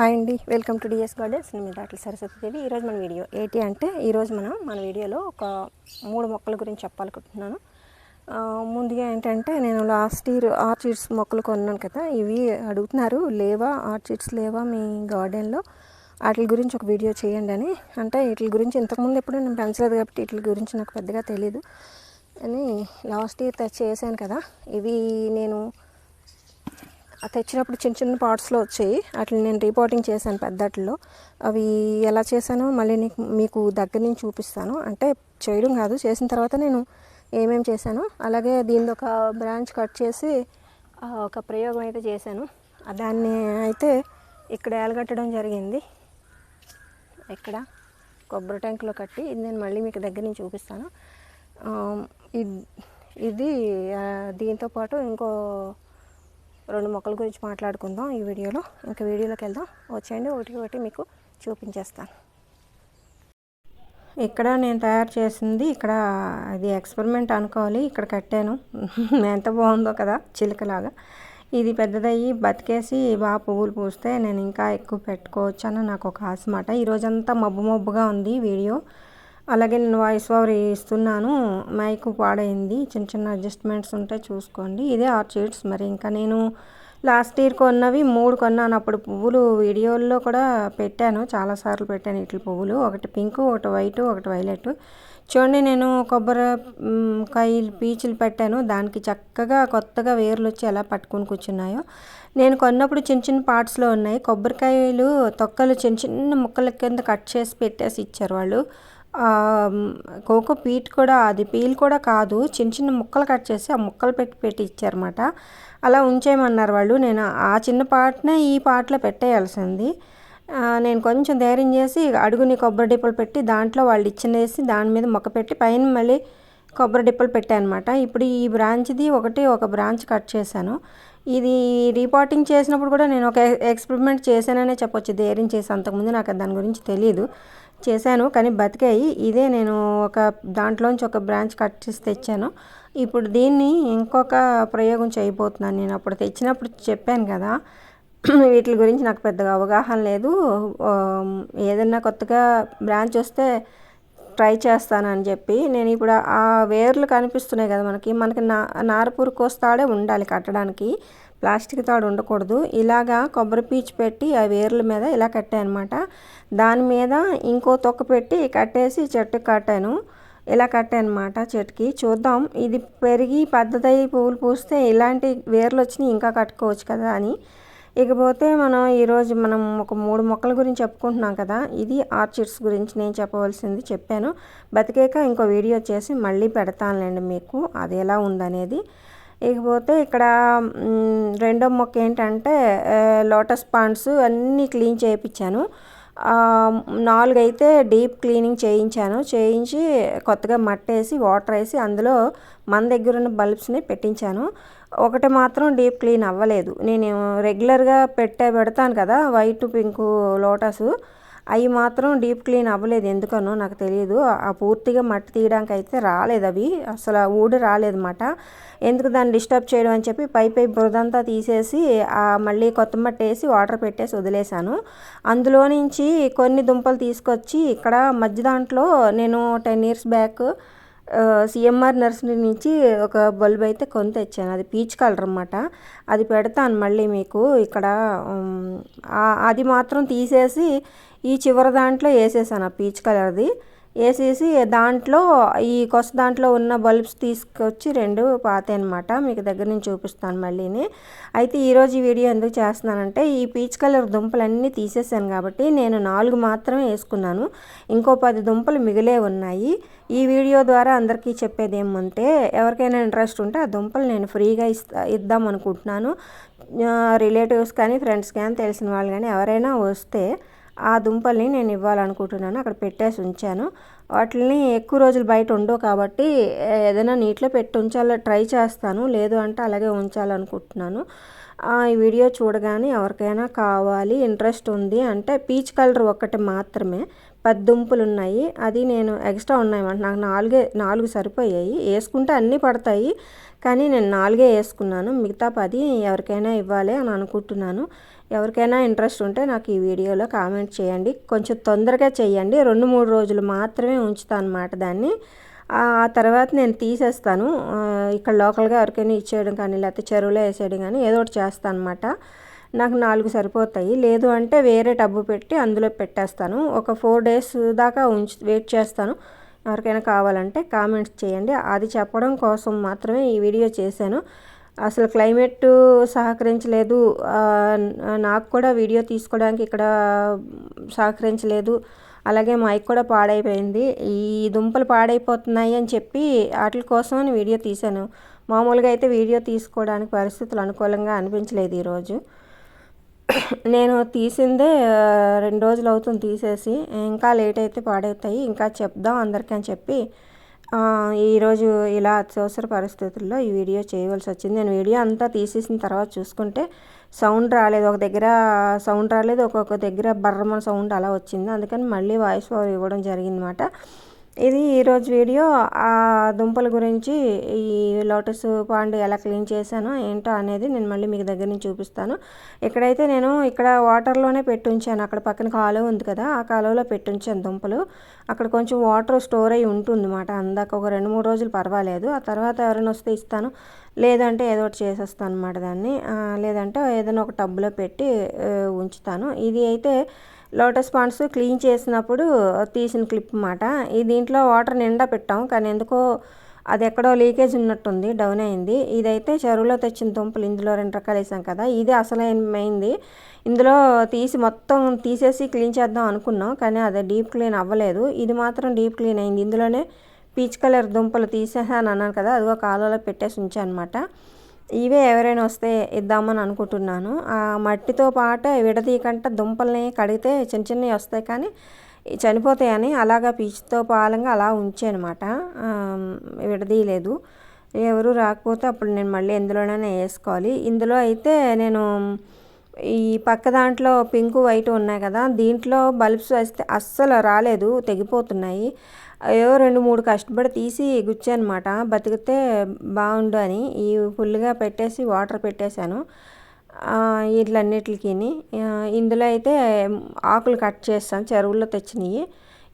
Hi అండి. Welcome to DS gardens. నేను మీ డాక్టర్ సరస్వతిదేవి ఈరోజు మన వీడియో ఏంటి అంటే ఈరోజు మనం మన వీడియోలో ఒక మూడు మొక్కల గురించి చెప్పాలనుకుంటున్నాను. ముందుగా ఏంటంటే నేను లాస్ట్ ఇయర్ ఆర్చిడ్స్ మొక్కలు కొన్నాను కదా ఇవి అడుగుతున్నారు. లేవా? ఆర్చిడ్స్ లేవా మీ గార్డెన్లో? వాటి గురించి ఒక వీడియో చేయండి అని. అంటే వీటి గురించి ఇంతకుముందు ఎప్పుడు నేను పెంచలేదు కాబట్టి వీటి గురించి నాకు పెద్దగా తెలియదు అని లాస్ట్ ఇయర్ చేశాను కదా. ఇవి నేను తెచ్చినప్పుడు చిన్న చిన్న పార్ట్స్లో వచ్చాయి. వాటిని నేను రిపోర్టింగ్ చేశాను పెద్దట్లో. అవి ఎలా చేశానో మళ్ళీ నీకు మీకు దగ్గర నుంచి చూపిస్తాను. అంటే చేయడం కాదు చేసిన తర్వాత నేను ఏమేమి చేశాను. అలాగే దీనిది ఒక బ్రాంచ్ కట్ చేసి ఒక ప్రయోగం అయితే చేశాను. దాన్ని అయితే ఇక్కడ ఏలగట్టడం జరిగింది. ఇక్కడ కొబ్బరి ట్యాంక్లో కట్టి ఇది నేను మళ్ళీ మీకు దగ్గర నుంచి చూపిస్తాను. ఇది దీంతో పాటు ఇంకో రెండు మొక్కల గురించి మాట్లాడుకుందాం ఈ వీడియోలో. ఇంకా వీడియోలోకి వెళ్దాం. వచ్చేయండి ఒకటి ఒకటి మీకు చూపించేస్తాను. ఇక్కడ నేను తయారు చేసింది ఇక్కడ అది ఎక్స్పెరిమెంట్ అనుకోవాలి. ఇక్కడ కట్టాను. ఎంత బాగుందో కదా చిలుకలాగా. ఇది పెద్దదయ్యి బతికేసి బాగా పువ్వులు పూస్తే నేను ఇంకా ఎక్కువ పెట్టుకోవచ్చు అని నాకు ఒక ఆశ మాట ఈరోజంతా మబ్బు మబ్బుగా ఉంది వీడియో. అలాగే నేను వాయిస్ ఓవర్ ఇస్తున్నాను. మైక్ పాడైంది. చిన్న చిన్న అడ్జస్ట్మెంట్స్ ఉంటే చూసుకోండి. ఇదే ఆర్చిడ్స్ మరి. ఇంకా నేను లాస్ట్ ఇయర్ కొన్నవి మూడు కొన్నాను. అప్పుడు పువ్వులు వీడియోల్లో కూడా పెట్టాను. చాలాసార్లు పెట్టాను ఇట్ల పువ్వులు. ఒకటి పింక్ ఒకటి వైట్ ఒకటి వైలెట్. చూడండి నేను కొబ్బరి కాయలు పీచులు పెట్టాను. దానికి చక్కగా కొత్తగా వేర్లు వచ్చి ఎలా పట్టుకొని కూర్చున్నాయో. నేను కొన్నప్పుడు చిన్న చిన్న పార్ట్స్లో ఉన్నాయి. కొబ్బరికాయలు తొక్కలు చిన్న చిన్న ముక్కల కింద కట్ చేసి పెట్టేసి ఇచ్చారు వాళ్ళు. కోకో పీట్ కూడా అది పీల్ కూడా కాదు. చిన్న చిన్న ముక్కలు కట్ చేసి ఆ ముక్కలు పెట్టి పెట్టి ఇచ్చారన్నమాట. అలా ఉంచేయమన్నారు వాళ్ళు. నేను ఆ చిన్న పాటనే ఈ పాటలో పెట్టేయాల్సింది. నేను కొంచెం ధైర్యం చేసి అడుగుని కొబ్బరి డిప్పలు పెట్టి దాంట్లో వాళ్ళు ఇచ్చినేసి దాని మీద మొక్క పెట్టి పైన మళ్ళీ కొబ్బరి డిప్పలు పెట్టానమాట అనమాట ఇప్పుడు ఈ బ్రాంచ్ది ఒకటి ఒక బ్రాంచ్ కట్ చేశాను. ఇది రిపోర్టింగ్ చేసినప్పుడు కూడా నేను ఒక ఎక్స్పెరిమెంట్ చేశాననే చెప్పొచ్చు. ధైర్యం చేసి అంతకుముందు నాకు దాని గురించి తెలియదు చేశాను కానీ బతికాయి. ఇదే నేను ఒక దాంట్లోంచి ఒక బ్రాంచ్ కట్ చేసి తెచ్చాను. ఇప్పుడు దీన్ని ఇంకొక ప్రయోగం చేయబోతున్నాను నేను. అప్పుడు తెచ్చినప్పుడు చెప్పాను కదా వీటి గురించి నాకు పెద్దగా అవగాహన లేదు. ఏదైనా ఏదన్నా కొత్తగా బ్రాంచ్ వస్తే ట్రై చేస్తానని చెప్పి నేను ఇప్పుడు ఆ వేర్లు కనిపిస్తున్నాయి కదా మనకి. మనకి నా నారపూరు కోస్తాడే ఉండాలి కట్టడానికి. ప్లాస్టిక్ తాడు ఉండకూడదు. ఇలాగా కొబ్బరి పీచు పెట్టి ఆ వేర్ల మీద ఇలా కట్టానమాట దాని మీద ఇంకో తొక్క పెట్టి కట్టేసి చెట్టుకి కట్టాను. ఇలా కట్టానమాట చెట్టుకి. చూద్దాం. ఇది పెరిగి పెద్దదై పువ్వులు పూస్తే ఇలాంటి వేర్లు వచ్చినాయి ఇంకా కట్టుకోవచ్చు కదా అని. ఇకపోతే మనం ఈరోజు మనం ఒక మూడు మొక్కల గురించి చెప్పుకుంటున్నాం కదా. ఇది ఆర్చిడ్స్ గురించి నేను చెప్పవలసింది చెప్పాను. బతికేక ఇంకో వీడియో చేసి మళ్ళీ పెడతానులేండి మీకు. అది ఎలా ఉందనేది. ఇకపోతే ఇక్కడ రెండో మొక్క ఏంటంటే లోటస్ పాండ్స్ అన్నీ క్లీన్ చేయించాను నాలుగైతే డీప్ క్లీనింగ్ చేయించాను. చేయించి కొత్తగా మట్టేసి వాటర్ వేసి అందులో మన దగ్గర ఉన్న బల్బ్స్ని పెట్టించాను. ఒకటి మాత్రం డీప్ క్లీన్ అవ్వలేదు. నేను రెగ్యులర్గా పెట్టే పెడతాను కదా వైట్ పింక్ లోటస్. అవి మాత్రం డీప్ క్లీన్ అవ్వలేదు. ఎందుకనో నాకు తెలియదు ఆ పూర్తిగా మట్టి తీయడానికి అయితే రాలేదు అవి. అసలు ఊడి రాలేదన్నమాట. ఎందుకు దాన్ని డిస్టర్బ్ చేయడం అని చెప్పి పై పై బురదంతా తీసేసి ఆ మళ్ళీ కొత్త మట్టి వేసి వాటర్ పెట్టేసి వదిలేశాను. అందులో నుంచి కొన్ని దుంపలు తీసుకొచ్చి ఇక్కడ మధ్య దాంట్లో నేను ten years back CMR nursery నుంచి ఒక బల్బ్ అయితే కొని తెచ్చాను అది పీచ్ కలర్ అన్నమాట. అది పెడతాను మళ్ళీ మీకు ఇక్కడ అది మాత్రం తీసేసి ఈ చివరి దాంట్లో వేసేసాను ఆ పీచ్ కలర్ది. వేసేసి దాంట్లో ఈ కొత్త దాంట్లో ఉన్న బల్బ్స్ తీసుకొచ్చి రెండు పాతాయి అనమాట మీకు దగ్గర నుంచి చూపిస్తాను మళ్ళీని. అయితే ఈరోజు ఈ వీడియో ఎందుకు చేస్తున్నానంటే ఈ పీచ్ కలర్ దుంపలన్నీ తీసేసాను కాబట్టి నేను నాలుగు మాత్రమే వేసుకున్నాను. ఇంకో పది దుంపలు మిగిలే ఉన్నాయి. ఈ వీడియో ద్వారా అందరికీ చెప్పేది ఏమంటే ఎవరికైనా ఇంట్రెస్ట్ ఉంటే ఆ దుంపలు నేను ఫ్రీగా ఇస్తా ఇద్దాం అనుకుంటున్నాను. రిలేటివ్స్ కానీ ఫ్రెండ్స్ కానీ తెలిసిన వాళ్ళు కానీ ఎవరైనా వస్తే ఆ దుంపల్ని నేను ఇవ్వాలనుకుంటున్నాను. అక్కడ పెట్టేసి ఉంచాను. వాటిని ఎక్కువ రోజులు బయట ఉండవు కాబట్టి ఏదైనా నీటిలో పెట్టి ఉంచాలో ట్రై చేస్తాను. లేదు అంటే అలాగే ఉంచాలనుకుంటున్నాను. ఆ, ఈ వీడియో చూడగానే ఎవరికైనా కావాలి ఇంట్రెస్ట్ ఉంది అంటే పీచ్ కలర్ ఒక్కటి మాత్రమే. పది దుంపలు ఉన్నాయి. అది నేను ఎక్స్ట్రా ఉన్నాయి. నాకు నాలుగే నాలుగు సరిపోయాయి. వేసుకుంటే అన్నీ పడతాయి. కానీ నేను నాలుగే వేసుకున్నాను. మిగతా పది ఎవరికైనా ఇవ్వాలి అని అనుకుంటున్నాను. ఎవరికైనా ఇంట్రెస్ట్ ఉంటే నాకు ఈ వీడియోలో కామెంట్ చేయండి. కొంచెం తొందరగా చేయండి. రెండు మూడు రోజులు మాత్రమే ఉంచుతాను అన్నమాట దాన్ని. ఆ తర్వాత నేను తీసేస్తాను. ఇక్కడ లోకల్గా ఎవరికైనా ఇచ్చేయడం కానీ లేకపోతే చెరువులో వేసేయడం కానీ ఏదో ఒకటి చేస్తాను అనమాట నాకు నాలుగు సరిపోతాయి. లేదు అంటే వేరే టబ్బు పెట్టి అందులో పెట్టేస్తాను. ఒక ఫోర్ డేస్ దాకా ఉంచి వెయిట్ చేస్తాను. ఎవరికైనా కావాలంటే కామెంట్స్ చేయండి. అది చెప్పడం కోసం మాత్రమే ఈ వీడియో చేశాను. అసలు క్లైమేట్ సహకరించలేదు. నాకు కూడా వీడియో తీసుకోవడానికి ఇక్కడ సహకరించలేదు. అలాగే మైక్ కూడా పాడైపోయింది. ఈ దుంపలు పాడైపోతున్నాయి అని చెప్పి వాటి కోసమని వీడియో తీశాను. మామూలుగా అయితే వీడియో తీసుకోవడానికి పరిస్థితులు అనుకూలంగా అనిపించలేదు ఈరోజు నేను తీసిందే రెండు రోజులు అవుతుంది తీసేసి. ఇంకా లేట్ అయితే పాడవుతాయి. ఇంకా చెప్దాం అందరికీ అని చెప్పి ఈరోజు ఇలా అత్యవసర పరిస్థితుల్లో ఈ వీడియో చేయవలసి వచ్చింది. నేను వీడియో అంతా తీసేసిన తర్వాత చూసుకుంటే సౌండ్ రాలేదు. ఒక దగ్గర సౌండ్ రాలేదు. ఒక్కొక్క దగ్గర బర్రమన సౌండ్ అలా వచ్చింది. అందుకని మళ్ళీ వాయిస్ ఓవర్ ఇవ్వడం జరిగిందన్నమాట. ఇది ఈరోజు వీడియో. ఆ దుంపల గురించి ఈ లోటస్ పాండ్ ఎలా క్లీన్ చేశానో ఏంటో అనేది నేను మళ్ళీ మీకు దగ్గర నుంచి చూపిస్తాను. ఇక్కడైతే నేను ఇక్కడ వాటర్లోనే పెట్టుంచాను అక్కడ పక్కన కాలువ ఉంది కదా ఆ కాలువలో పెట్టుంచాను దుంపలు. అక్కడ కొంచెం వాటర్ స్టోర్ అయి ఉంటుంది అన్నమాట అందాక ఒక రెండు మూడు రోజులు పర్వాలేదు. ఆ తర్వాత ఎవరైనా వస్తే ఇస్తాను. లేదంటే ఏదో ఒకటి చేసేస్తాను అనమాట దాన్ని లేదంటే ఏదైనా ఒక టబ్లో పెట్టి ఉంచుతాను. ఇది అయితే లోటస్ పాండ్స్ క్లీన్ చేసినప్పుడు తీసిన క్లిప్ అన్నమాట ఈ దీంట్లో వాటర్ నిండా పెట్టాం కానీ ఎందుకో అది ఎక్కడో లీకేజ్ ఉన్నట్టుంది డౌన్ అయింది. ఇదైతే చెరువులో తెచ్చిన దుంపలు ఇందులో రెండు రకాలు వేసాం కదా. ఇది అసలైంది ఇందులో తీసి మొత్తం తీసేసి క్లీన్ చేద్దాం అనుకున్నాం కానీ అది డీప్ క్లీన్ అవ్వలేదు. ఇది మాత్రం డీప్ క్లీన్ అయింది. ఇందులోనే పీచ్ కలర్ దుంపలు తీసేసాను అన్నాను కదా అదిగో కాలువలో పెట్టేసి ఉంచాను అనమాట ఇవే ఎవరైనా వస్తే ఇద్దామని అనుకుంటున్నాను. ఆ మట్టితో పాటు విడదీయకంట దుంపల్ని కడిగితే చిన్న చిన్నవి వస్తాయి కానీ చనిపోతాయని అలాగా పీచుతో పాలంగా అలా ఉంచానమాట. విడదీయలేదు. ఎవరు రాకపోతే అప్పుడు నేను మళ్ళీ ఎందులోనైనా వేసుకోవాలి. ఇందులో అయితే నేను ఈ పక్క దాంట్లో పింక్ వైట్ ఉన్నాయి కదా దీంట్లో బల్బ్స్ వేస్తే అస్సలు రాలేదు తెగిపోతున్నాయి. ఏవో రెండు మూడు కష్టపడి తీసి గుచ్చానమాట. బతికితే బాగుండు అని. ఈ ఫుల్గా పెట్టేసి వాటర్ పెట్టేశాను. వీటిలన్నిటికి ఇందులో అయితే ఆకులు కట్ చేస్తాను చెరువుల్లో తెచ్చినవి.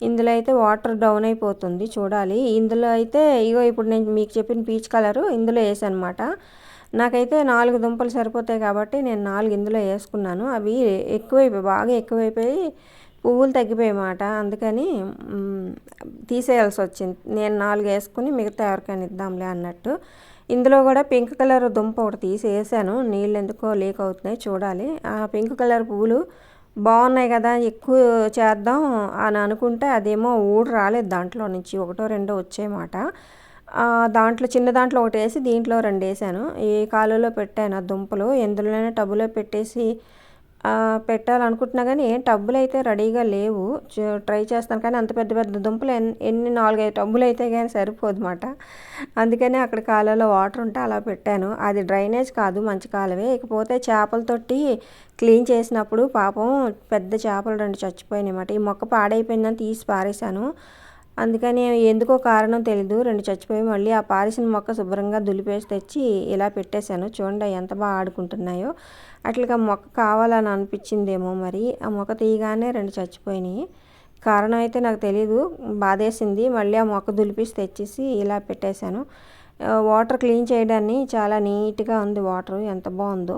ఇందులో అయితే వాటర్ డౌన్ అయిపోతుంది చూడాలి. ఇందులో అయితే ఇగో ఇప్పుడు నేను మీకు చెప్పిన పీచ్ కలరు ఇందులో వేసానమాట. అనమాట నాకైతే నాలుగు దుంపలు సరిపోతాయి కాబట్టి నేను నాలుగు ఇందులో వేసుకున్నాను. అవి ఎక్కువైపోయి బాగా ఎక్కువైపోయి పువ్వులు తగ్గిపోయామాట అందుకని తీసేయాల్సి వచ్చింది నేను నాలుగు వేసుకుని మిగతా ఎవరికైనా ఇద్దాంలే అన్నట్టు. ఇందులో కూడా పింక్ కలర్ దుంప ఒకటి తీసేసాను. నీళ్ళు ఎందుకో లీక్ అవుతున్నాయి చూడాలి. ఆ పింక్ కలర్ పువ్వులు బాగున్నాయి కదా ఎక్కువ చేద్దాం అని అనుకుంటే అదేమో ఊడు రాలేదు దాంట్లో నుంచి. ఒకటో రెండో వచ్చేమాట దాంట్లో చిన్న దాంట్లో ఒకటి వేసి దీంట్లో రెండు వేసాను ఈ కాలువలో పెట్టాను ఆ దుంపలు. ఎందులోనే టబ్బులో పెట్టేసి పెట్టాలనుకుంటున్నా కానీ ఏం టబ్బులు అయితే రెడీగా లేవు. ట్రై చేస్తాను కానీ అంత పెద్ద పెద్ద దుంపలు ఎన్ని ఎన్ని నాలుగైదు టబ్బులు అయితే కానీ సరిపోదు మాట అందుకనే అక్కడ కాలువలో వాటర్ ఉంటే అలా పెట్టాను. అది డ్రైనేజ్ కాదు మంచి కాలువే. ఇకపోతే చేపలతోటి క్లీన్ చేసినప్పుడు పాపం పెద్ద చేపలు రెండు చచ్చిపోయినాయి అన్నమాట ఈ మొక్క పాడైపోయిందని తీసి పారేశాను. అందుకని ఎందుకో కారణం తెలీదు. రెండు చచ్చిపోయి మళ్ళీ ఆ పారిసిన మొక్క శుభ్రంగా దులిపేసి తెచ్చి ఇలా పెట్టేశాను. చూడండి ఎంత బాగా ఆడుకుంటున్నాయో. అట్లాగా మొక్క కావాలని అనిపించిందేమో మరి. ఆ మొక్క తీయగానే రెండు చచ్చిపోయినాయి. కారణం అయితే నాకు తెలీదు. బాధేసింది. మళ్ళీ ఆ మొక్క దులిపేసి తెచ్చేసి ఇలా పెట్టేశాను. వాటర్ క్లీన్ చేయడాన్ని చాలా నీట్గా ఉంది వాటర్. ఎంత బాగుందో.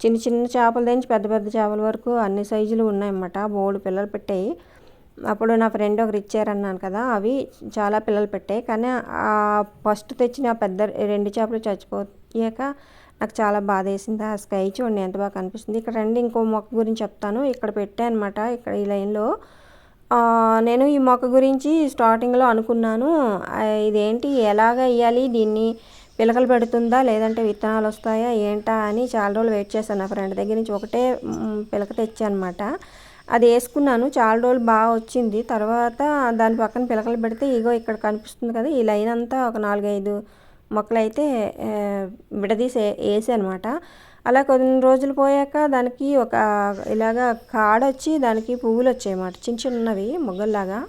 చిన్న చిన్న చేపల నుంచి పెద్ద పెద్ద చేపల వరకు అన్ని సైజులు ఉన్నాయన్నమాట. బోర్డు పిల్లలు పెట్టాయి. అప్పుడు నా ఫ్రెండ్ ఒకరు ఇచ్చారన్నాను కదా అవి చాలా పిల్లలు పెట్టాయి. కానీ ఆ ఫస్ట్ తెచ్చిన పెద్ద రెండు చేపలు చచ్చిపోయాక నాకు చాలా బాధ వేసింది. ఆ స్కై చూడండి ఎంత బాగా కనిపిస్తుంది. ఇక్కడ రండి ఇంకో మొక్క గురించి చెప్తాను. ఇక్కడ పెట్టాను అనమాట ఇక్కడ ఈ లైన్లో. నేను ఈ మొక్క గురించి స్టార్టింగ్లో అనుకున్నాను. ఇదేంటి ఎలాగ వేయాలి దీన్ని పిలకలు పెడుతుందా లేదంటే విత్తనాలు వస్తాయా ఏంటా అని చాలా రోజులు వెయిట్ చేశాను. నా ఫ్రెండ్ దగ్గర నుంచి ఒకటే పిలక తెచ్చానమాట అది వేసుకున్నాను. చాలా రోజులు బాగా వచ్చింది. తర్వాత దాని పక్కన పిలకలు పెడితే ఇగో ఇక్కడ కనిపిస్తుంది కదా ఈ లైన్ అంతా ఒక నాలుగైదు మొక్కలు అయితే విడదీసి వేసానమాట అలా కొన్ని రోజులు పోయాక దానికి ఒక ఇలాగా కాడొచ్చి దానికి పువ్వులు వచ్చాయన్నమాట చిన్న చిన్నవి మొగ్గల్లాగా.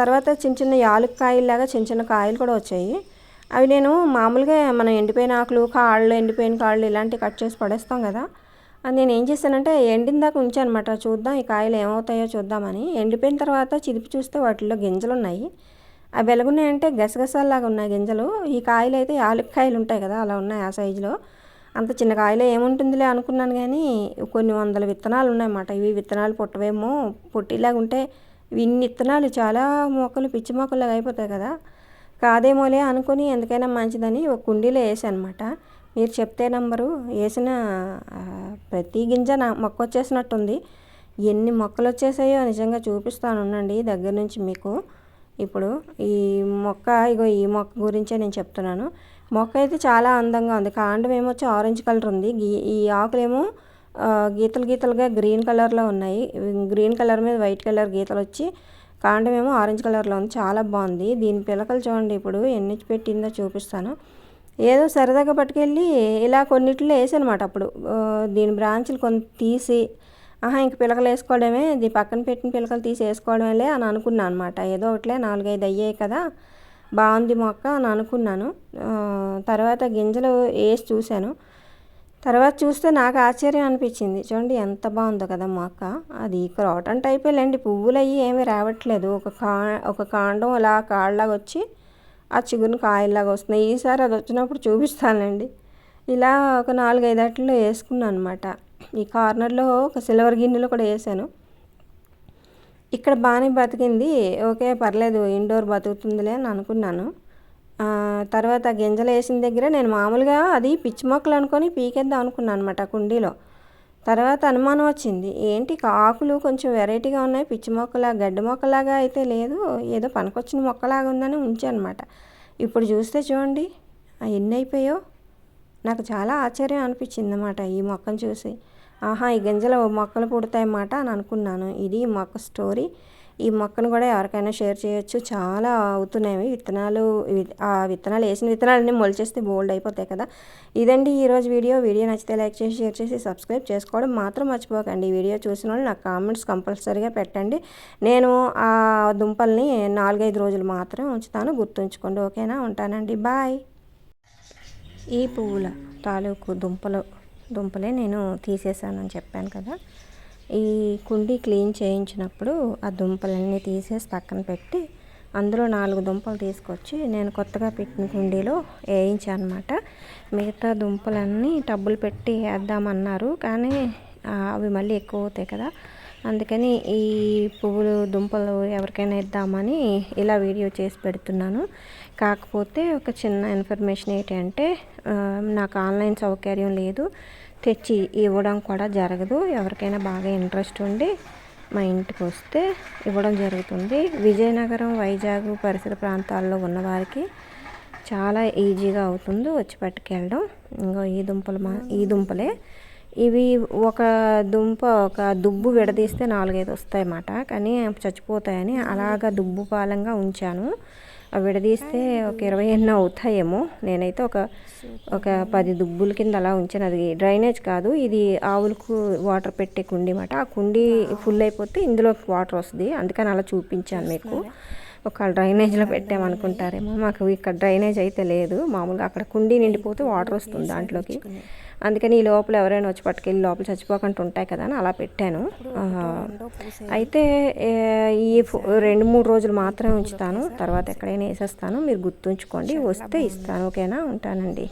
తర్వాత చిన్న చిన్న యాలుక్కాయల్లాగా చిన్న చిన్న కాయలు కూడా వచ్చాయి. అవి నేను మామూలుగా మనం ఎండిపోయిన ఆకులు కాళ్ళు ఎండిపోయిన కాళ్ళు ఇలాంటివి కట్ చేసి పడేస్తాం కదా. అది నేను ఏం చేశానంటే ఎండిన దాకా ఉంచాను అనమాట చూద్దాం ఈ కాయలు ఏమవుతాయో చూద్దామని. ఎండిపోయిన తర్వాత చిదిపి చూస్తే వాటిలో గింజలు ఉన్నాయి. అవి వెలుగున్నాయంటే గసగసాలాగా ఉన్నాయి గింజలు. ఈ కాయలు అయితే యాలక్కాయలు ఉంటాయి కదా అలా ఉన్నాయి ఆ సైజులో. అంత చిన్న కాయలే ఏముంటుందిలే అనుకున్నాను కానీ కొన్ని వందల విత్తనాలు ఉన్నాయన్నమాట. ఇవి విత్తనాలు పుట్టవేమో పుట్టిలాగా ఉంటే ఇన్ని విత్తనాలు చాలా మొక్కలు పిచ్చి మొక్కలు అయిపోతాయి కదా. కాదేమోలే అనుకుని ఎందుకైనా మంచిదని ఒక కుండీలో వేసానమాట మీరు చెప్తే నంబరు వేసిన ప్రతి గింజ నా మొక్క వచ్చేసినట్టుంది. ఎన్ని మొక్కలు వచ్చేసాయో నిజంగా చూపిస్తాను. ఉండండి దగ్గర నుంచి మీకు. ఇప్పుడు ఈ మొక్క ఇగో ఈ మొక్క గురించే నేను చెప్తున్నాను. మొక్క అయితే చాలా అందంగా ఉంది. కాండం ఏమొచ్చి ఆరెంజ్ కలర్ ఉంది. గీ- ఈ ఆకులేమో గీతలు గీతలుగా గ్రీన్ కలర్లో ఉన్నాయి. గ్రీన్ కలర్ మీద వైట్ కలర్ గీతలు వచ్చి కాండం ఏమో ఆరెంజ్ కలర్లో ఉంది. చాలా బాగుంది. దీని పిలకలు చూడండి. ఇప్పుడు ఎన్ని పెట్టిందో చూపిస్తాను. ఏదో సరదాగా పట్టుకెళ్ళి ఇలా కొన్నిట్లో వేసానమాట అప్పుడు. దీని బ్రాంచ్లు కొంత తీసి ఆహా ఇంక పిలకలు వేసుకోవడమే దీని పక్కన పెట్టిన పిలకలు తీసి వేసుకోవడమేలే అని అనుకున్నాను అనమాట. ఏదో ఒకటిలే నాలుగైదు అయ్యాయి కదా బాగుంది మొక్క అని అనుకున్నాను. తర్వాత గింజలు వేసి చూశాను. తర్వాత చూస్తే నాకు ఆశ్చర్యం అనిపించింది. చూడండి ఎంత బాగుందో కదా మొక్క. అది క్రాటన్ టైపే లేండి పువ్వులు అయ్యి ఏమీ రావట్లేదు. ఒక కా ఒక కాండం అలా కాళ్ళలాగా వచ్చి ఆ చిగురు కాయల్లాగా వస్తున్నాయి. ఈసారి అది వచ్చినప్పుడు చూపిస్తానండి ఇలా ఒక నాలుగైదు అట్లలో వేసుకున్నాను అనమాట ఈ కార్నర్లో ఒక సిల్వర్ గిన్నెలో కూడా వేసాను. ఇక్కడ బాగానే బతికింది. ఓకే పర్లేదు ఇండోర్ బతుకుతుందిలే అని అనుకున్నాను. తర్వాత గింజలు వేసిన దగ్గర నేను మామూలుగా అది పిచ్చి మొక్కలు అనుకొని పీకేద్దాం అనుకున్నాను అనమాట కుండీలో. తర్వాత అనుమానం వచ్చింది. ఏంటి? ఆకులు కొంచెం వెరైటీగా ఉన్నాయి. పిచ్చి మొక్కలా గడ్డి మొక్కలాగా అయితే లేదు. ఏదో పనికొచ్చిన మొక్కలాగా ఉందని ఉంచాను అనమాట ఇప్పుడు చూస్తే చూడండి ఎన్ని అయిపోయాయో. నాకు చాలా ఆశ్చర్యం అనిపించింది అన్నమాట ఈ మొక్కను చూసి. ఆహా ఈ గింజలు మొక్కలు పుడతాయన్నమాట అని అనుకున్నాను. ఇది మొక్క స్టోరీ. ఈ మొక్కను కూడా ఎవరికైనా షేర్ చేయొచ్చు. చాలా అవుతున్నాయి విత్తనాలు. ఆ విత్తనాలు వేసిన విత్తనాలన్నీ మొలిచేస్తే బోల్డ్ అయిపోతాయి కదా. ఇదండి ఈరోజు వీడియో. వీడియో నచ్చితే లైక్ చేసి షేర్ చేసి సబ్స్క్రైబ్ చేసుకోవడం మాత్రం మర్చిపోకండి. ఈ వీడియో చూసిన వాళ్ళు నాకు కామెంట్స్ కంపల్సరీగా పెట్టండి. నేను ఆ దుంపల్ని నాలుగైదు రోజులు మాత్రం ఉంచుతాను. గుర్తుంచుకోండి. ఓకేనా? ఉంటానండి. బాయ్. ఈ పువ్వుల తాలూకు దుంపలు దుంపలే నేను తీసేసానని చెప్పాను కదా. ఈ కుండీ క్లీన్ చేయించినప్పుడు ఆ దుంపలన్నీ తీసేసి పక్కన పెట్టి అందులో నాలుగు దుంపలు తీసుకొచ్చి నేను కొత్తగా పెట్టిన కుండీలో వేయించాను అనమాట మిగతా దుంపలన్నీ టబ్బులు పెట్టి వేద్దామన్నారు. కానీ అవి మళ్ళీ ఎక్కువ అవుతాయి కదా. అందుకని ఈ పువ్వులు దుంపలు ఎవరికైనా ఇద్దామని ఇలా వీడియో చేసి పెడుతున్నాను. కాకపోతే ఒక చిన్న ఇన్ఫర్మేషన్ ఏంటంటే నాకు ఆన్లైన్ సౌకర్యం లేదు. తెచ్చి ఇవ్వడం కూడా జరగదు. ఎవరికైనా బాగా ఇంట్రెస్ట్ ఉండి మా ఇంటికి వస్తే ఇవ్వడం జరుగుతుంది. విజయనగరం వైజాగ్ పరిసర ప్రాంతాల్లో ఉన్నవారికి చాలా ఈజీగా అవుతుంది వచ్చి పట్టుకెళ్ళడం. ఇంకా ఈ దుంపలు మా ఈ దుంపలే. ఇవి ఒక దుంప ఒక దుబ్బు విడదీస్తే నాలుగైదు వస్తాయన్నమాట. కానీ చచ్చిపోతాయని అలాగా దుబ్బు పాలంగా ఉంచాను. విడదీస్తే ఒక ఇరవై ఎన్నో అవుతాయేమో. నేనైతే ఒక ఒక పది దుబ్బుల కింద అలా ఉంచాను. అది డ్రైనేజ్ కాదు ఇది ఆవులకు వాటర్ పెట్టే కుండీ అన్నమాట. ఆ కుండీ ఫుల్ అయిపోతే ఇందులోకి వాటర్ వస్తుంది. అందుకని అలా చూపించాను మీకు. ఒక డ్రైనేజ్లో పెట్టామనుకుంటారేమో మాకు ఇక్కడ డ్రైనేజ్ అయితే లేదు. మామూలుగా అక్కడ కుండీ నిండిపోతే వాటర్ వస్తుంది దాంట్లోకి. అందుకని ఈ లోపల ఎవరైనా వచ్చి పట్టుకెళ్ళి లోపల చచ్చిపోకుండా ఉంటాయి కదా అని అలా పెట్టాను. అయితే ఈ రెండు మూడు రోజులు మాత్రమే ఉంచుతాను. తర్వాత ఎక్కడైనా వేసేస్తాను. మీరు గుర్తుంచుకోండి. వస్తే ఇస్తాను. ఓకేనా? ఉంటానండి.